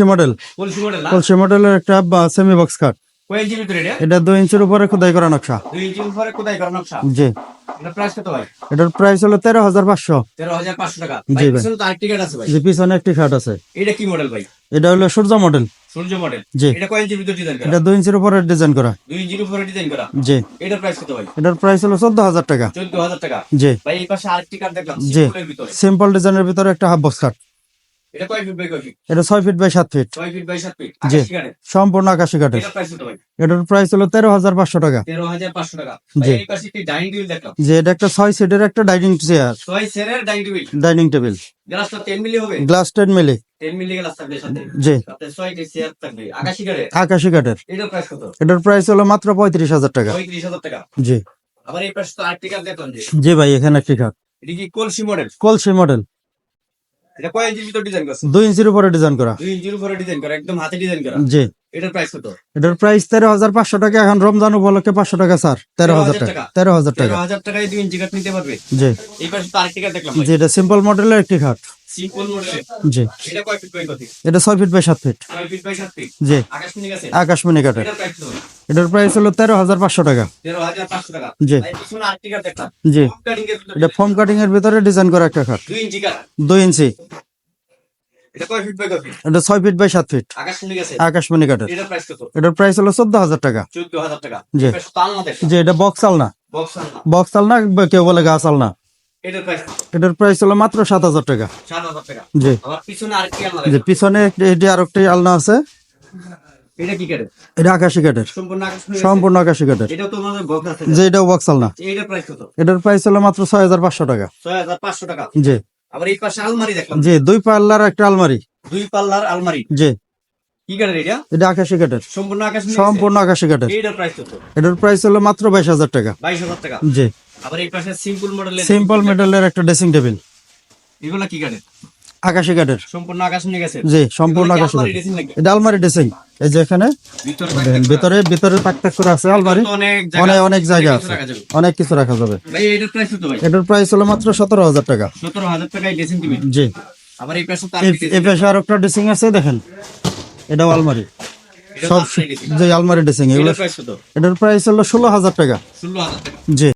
কলসি মডেল। কলসি মডেল কলসি মডেলের একটা সেমি বক্স কাট ভিতরে এটা? এটা দুই ইঞ্চির উপরে খোদাই করা নকশা। দুই ইঞ্চির উপরে কোথায় করা নকশা? জি। এটা প্রাইস কত ভাই? এটার প্রাইস হলো টাকা। জি ভাই। পিছনে তো আরেকটি আছে ভাই। পিছনে একটি আছে। এটা কি মডেল ভাই? এটা হলো সূর্য মডেল সূর্য মডেল জি। এটা কয় ইঞ্চির ভিতরে ডিজাইন করা? এটা দুই ইঞ্চির উপরে ডিজাইন করা। দুই ইঞ্চির উপরে ডিজাইন করা? জি। এটার প্রাইস কত ভাই? এটার প্রাইস হলো চোদ্দ হাজার টাকা। চোদ্দ হাজার টাকা। জি। ভাই এই পাশে আরেকটি কার্ড দেখলাম সিম্পলের ভিতরে। সিম্পল ডিজাইনের ভিতরে একটা হাফ বক্স কাট এটা কয় ফিট বাই কয় ফিট এটা ছয় ফিট বাই সাত ফিট ছয় ফিট বাই সাত ফিট জি। সম্পূর্ণ আকাশি কাঠের। এটার প্রাইস কত ভাই? এটার প্রাইস হলো তেরো হাজার পাঁচশো টাকা। পাঁচশো টাকা। জি। এই পাশে একটি ডাইনিং টেবিল দেখলাম। যে এটা একটা ছয় সিটের একটা dining chair dining table dining table গ্লাসটা টেন মিলি হবে? Glass ten milli ten milli glass থাকবে সাথে। জি। চেয়ার থাকবে। আকাশি কাঠের? এটার প্রাইস কত? এটার প্রাইস হলো মাত্র পঁয়ত্রিশ হাজার টাকা। জি। আবার এই পাশে তো আরেকটি দেখলাম জি ভাই এখানে এটা কি কলসি মডেল কলসি মডেল এটা কয় ইঞ্চির ভিতর ডিজাইন করছে দুই ইঞ্চির উপরে ডিজাইন করা। দুই ইঞ্চির উপরে ডিজাইন করা একদম হাতে ডিজাইন করা। জি। এটার প্রাইস কত? এটার টাকা এখন রমজান উপলক্ষে পাঁচশো টাকা স্যার। তেরো হাজার টাকা। তেরো হাজার তেরো টাকা হাজার টাকায় দুই ইঞ্চি কাঠ নিতে পারবে? জি। এই পাশে তো আরেকটি কার্ড দেখলাম জি এটা সিম্পল মডেলের একটি সিম্পল জি। এটা কয় ফিট বাই কত এটা ছয় ফিট বাই সাত ফিট ছয় ফিট বাই সাত ফিট জি। আকাশমণি কাঠের এটার প্রাইস কত? এটার প্রাইস হলো তেরো হাজার পাঁচশো টাকা। জি। আরেকটি জি। এটা ফোম কাটিং এর ভিতরে ডিজাইন করা একটা খাট দুই ইঞ্চি এটা ছয় ফিট বাই সাত ফিট আকাশ আকাশমণি কাঠের। এটার প্রাইস হলো চোদ্দ হাজার টাকা। জি। যে এটা বক্স আলনা বক্স আলনা কেউ বলে গাছ আলনা এটার প্রাইস হলো মাত্র সাত হাজার টাকা। সাত জি। পিছনে যে পিছনে এটি আর একটি আলনা আছে। এটা কি কাঠের এটা আকাশি কাঠের সম্পূর্ণ আকাশ? সম্পূর্ণ কাঠের এটাও তো আমাদের বক্স আছে। যে এটাও আলনা এটার প্রাইস কত? এটার প্রাইস হলো মাত্র ছয় হাজার পাঁচশো টাকা। ছয় হাজার পাঁচশো টাকা। জি। আবার এই পাশে আলমারি দেখলাম। জি দুই পাল্লার একটা আলমারি। দুই পাল্লার আলমারি। জি। কি কাঠের এটা? এটা আকাশি কাঠের সম্পূর্ণ আকাশ নিয়ে সম্পূর্ণ আকাশি কাঠের এটার প্রাইস কত? এটার প্রাইস হলো মাত্র বাইশ হাজার টাকা। বাইশ হাজার টাকা। জি। আবার এই পাশে সিম্পল মডেলের সিম্পল মেডেলের একটা ড্রেসিং টেবিল এগুলা কি কাঠের আকাশি কাঠের সম্পূর্ণ আকাশ নিয়ে গেছে? জি সম্পূর্ণ আকাশি? এটা আলমারি ড্রেসিং এই যে এখানে ভিতরে ভিতরে তাক করে আছে আলমারি। অনেক অনেক জায়গা আছে। অনেক কিছু রাখা যাবে। এটার প্রাইস হলো মাত্র সতেরো হাজার টাকা। সতেরো হাজার টাকায় ড্রেসিং টেবিল জি। আবার এই পাশে এই- এই পাশে আর একটা ড্রেসিং আছে দেখেন। এটাও আলমারি। সব যে আলমারি ড্রেসিং এগুলো এটার প্রাইস হলো ষোলো হাজার টাকা। ষোলো হাজার টাকা। জি।